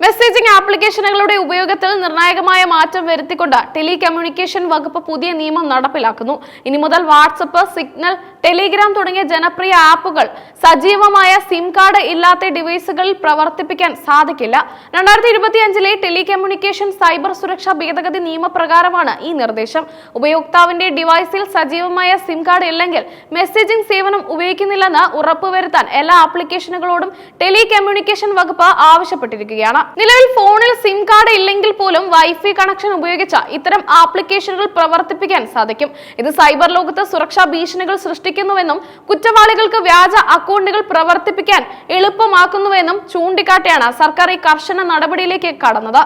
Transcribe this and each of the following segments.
Messaging ആപ്ലിക്കേഷനുകളുടെ ഉപയോഗത്തിൽ നിർണായകമായ മാറ്റം വരുത്തിക്കൊണ്ട് ടെലി കമ്മ്യൂണിക്കേഷൻ വകുപ്പ് പുതിയ നിയമം നടപ്പിലാക്കുന്നു. ഇനി മുതൽ വാട്സപ്പ് സിഗ്നൽ ടെലിഗ്രാം തുടങ്ങിയ ജനപ്രിയ ആപ്പുകൾ സജീവമായ സിം കാർഡ് ഇല്ലാത്ത ഡിവൈസുകളിൽ പ്രവർത്തിപ്പിക്കാൻ സാധിക്കില്ല. രണ്ടായിരത്തി ഇരുപത്തിയഞ്ചിലെ ടെലി കമ്മ്യൂണിക്കേഷൻ സൈബർ സുരക്ഷാ ഭേദഗതി നിയമപ്രകാരമാണ് ഈ നിർദ്ദേശം. ഉപയോക്താവിന്റെ ഡിവൈസിൽ സജീവമായ സിം കാർഡ് ഇല്ലെങ്കിൽ മെസ്സേജിംഗ് സേവനം ഉപയോഗിക്കുന്നില്ലെന്ന് ഉറപ്പുവരുത്താൻ എല്ലാ ആപ്ലിക്കേഷനുകളോടും ടെലി കമ്മ്യൂണിക്കേഷൻ വകുപ്പ് ആവശ്യപ്പെട്ടിരിക്കുകയാണ്. നിലവിൽ ഫോണിൽ സിം കാർഡ് ഇല്ലെങ്കിൽ പോലും വൈഫൈ കണക്ഷൻ ഉപയോഗിച്ച ഇത്തരം ആപ്ലിക്കേഷനുകൾ പ്രവർത്തിപ്പിക്കാൻ സാധിക്കും. ഇത് സൈബർ ലോകത്ത് സുരക്ഷാ ഭീഷണികൾ സൃഷ്ടിക്കുന്നുവെന്നും കുറ്റവാളികൾക്ക് വ്യാജ അക്കൗണ്ടുകൾ പ്രവർത്തിപ്പിക്കാൻ എളുപ്പമാക്കുന്നുവെന്നും ചൂണ്ടിക്കാട്ടിയാണ് സർക്കാർ ഈ കർശന നടപടിയിലേക്ക് കടന്നത്.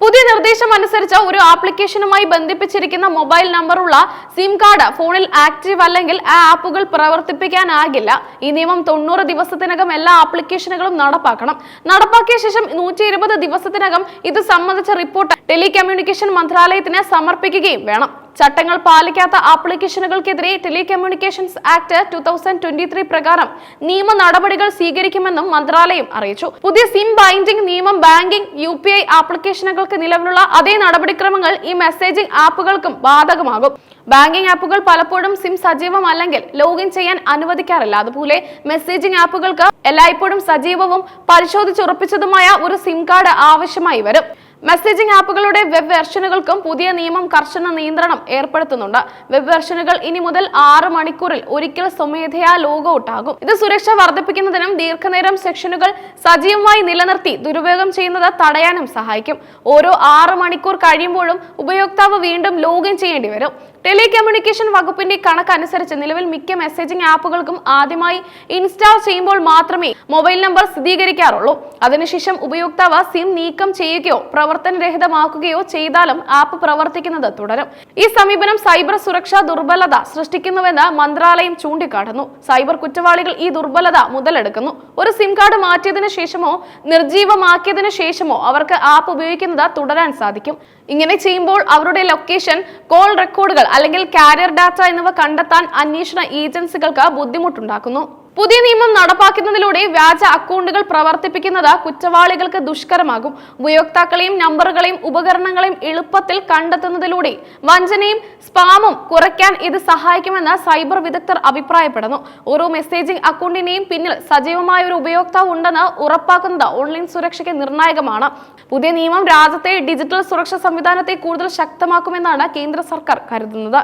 പുതിയ നിർദ്ദേശം അനുസരിച്ച് ഒരു ആപ്ലിക്കേഷനുമായി ബന്ധിപ്പിച്ചിരിക്കുന്ന മൊബൈൽ നമ്പറുള്ള സിം കാർഡ് ഫോണിൽ ആക്റ്റീവ് അല്ലെങ്കിൽ ആ ആപ്പുകൾ പ്രവർത്തിപ്പിക്കാനാകില്ല. ഈ നിയമം തൊണ്ണൂറ് ദിവസത്തിനകം എല്ലാ ആപ്ലിക്കേഷനുകളും നടപ്പാക്കണം. നടപ്പാക്കിയ ശേഷം നൂറ്റി ഇരുപത് ദിവസത്തിനകം ഇത് സംബന്ധിച്ച റിപ്പോർട്ട് ടെലികമ്മ്യൂണിക്കേഷൻ മന്ത്രാലയത്തിന് സമർപ്പിക്കുകയും വേണം. ചട്ടങ്ങൾ പാലിക്കാത്ത ആപ്ലിക്കേഷനുകൾക്കെതിരെ telecommunications act two thousand twenty three പ്രകാരം നിയമ നടപടികൾ സ്വീകരിക്കുമെന്നും മന്ത്രാലയം അറിയിച്ചു. പുതിയ സിം ബൈൻഡിംഗ് നിയമം ബാങ്കിംഗ് യു പി ഐ ആപ്ലിക്കേഷനുകൾക്ക് നിലവിലുള്ള അതേ നടപടിക്രമങ്ങൾ ഈ മെസ്സേജിംഗ് ആപ്പുകൾക്കും ബാധകമാകും. ബാങ്കിംഗ് ആപ്പുകൾ പലപ്പോഴും സിം സജീവമല്ലെങ്കിൽ ലോഗിൻ ചെയ്യാൻ അനുവദിക്കാറില്ല. അതുപോലെ മെസ്സേജിംഗ് ആപ്പുകൾക്ക് എല്ലായ്പ്പോഴും സജീവവും പരിശോധിച്ചുറപ്പിച്ചതുമായ ഒരു സിം കാർഡ് ആവശ്യമായി വരും. മെസ്സേജിംഗ് ആപ്പുകളുടെ വെബ് വെർഷനുകൾക്കും പുതിയ നിയമം കർശന നിയന്ത്രണം ഏർപ്പെടുത്തുന്നുണ്ട്. വെബ് വെർഷനുകൾ ഇനി മുതൽ ആറ് മണിക്കൂറിൽ ഒരിക്കൽ സ്വമേധയാ ലോഗ് ഔട്ട് ആകും ഇത് സുരക്ഷ വർദ്ധിപ്പിക്കുന്നതിനും ദീർഘനേരം സെക്ഷനുകൾ സജീവമായി നിലനിർത്തി ദുരുപയോഗം ചെയ്യുന്നത് തടയാനും സഹായിക്കും. ഓരോ ആറ് മണിക്കൂർ കഴിയുമ്പോഴും ഉപയോക്താവ് വീണ്ടും ലോഗിൻ ചെയ്യേണ്ടി വരും. ടെലികമ്മ്യൂണിക്കേഷൻ വകുപ്പിന്റെ കണക്കനുസരിച്ച് നിലവിൽ മിക്ക മെസ്സേജിംഗ് ആപ്പുകൾക്കും ആദ്യമായി ഇൻസ്റ്റാൾ ചെയ്യുമ്പോൾ മാത്രമേ മൊബൈൽ നമ്പർ സ്ഥിരീകരിക്കാറുള്ളൂ. അതിനുശേഷം ഉപയോക്താവ് സിം നീക്കം ചെയ്യുകയോ പ്രവർത്തനരഹിതമാക്കുകയോ ചെയ്താലും ആപ്പ് പ്രവർത്തിക്കുന്നത് തുടരും. ഈ സമീപനം സൈബർ സുരക്ഷാ ദുർബലത സൃഷ്ടിക്കുന്നുവെന്ന് മന്ത്രാലയം ചൂണ്ടിക്കാട്ടുന്നു. സൈബർ കുറ്റവാളികൾ ഈ ദുർബലത മുതലെടുക്കുന്നു. ഒരു സിം കാർഡ് മാറ്റിയതിനു ശേഷമോ നിർജീവമാക്കിയതിനു ശേഷമോ അവർക്ക് ആപ്പ് ഉപയോഗിക്കുന്നത് തുടരാൻ സാധിക്കും. ഇങ്ങനെ ചെയ്യുമ്പോൾ അവരുടെ ലൊക്കേഷൻ കോൾ റെക്കോർഡുകൾ അല്ലെങ്കിൽ കാരിയർ ഡാറ്റ എന്നിവ കണ്ടെത്താൻ അന്വേഷണ ഏജൻസികൾക്ക് ബുദ്ധിമുട്ടുണ്ടാക്കുന്നു. പുതിയ നിയമം നടപ്പാക്കുന്നതിലൂടെ വ്യാജ അക്കൗണ്ടുകൾ പ്രവർത്തിപ്പിക്കുന്നത് കുറ്റവാളികൾക്ക് ദുഷ്കരമാകും. ഉപയോക്താക്കളെയും നമ്പറുകളെയും ഉപകരണങ്ങളെയും എളുപ്പത്തിൽ കണ്ടെത്തുന്നതിലൂടെ വഞ്ചനയും സ്പാമും കുറയ്ക്കാൻ ഇത് സഹായിക്കുമെന്ന് സൈബർ വിദഗ്ധർ അഭിപ്രായപ്പെടുന്നു. ഓരോ മെസ്സേജിംഗ് അക്കൗണ്ടിന്റെയും പിന്നിൽ സജീവമായ ഒരു ഉപയോക്താവ് ഉണ്ടെന്ന് ഉറപ്പാക്കുന്നത് ഓൺലൈൻ സുരക്ഷയ്ക്ക് നിർണായകമാണ്. പുതിയ നിയമം രാജ്യത്തെ ഡിജിറ്റൽ സുരക്ഷാ സംവിധാനത്തെ കൂടുതൽ ശക്തമാക്കുമെന്നാണ് കേന്ദ്ര സർക്കാർ കരുതുന്നത്.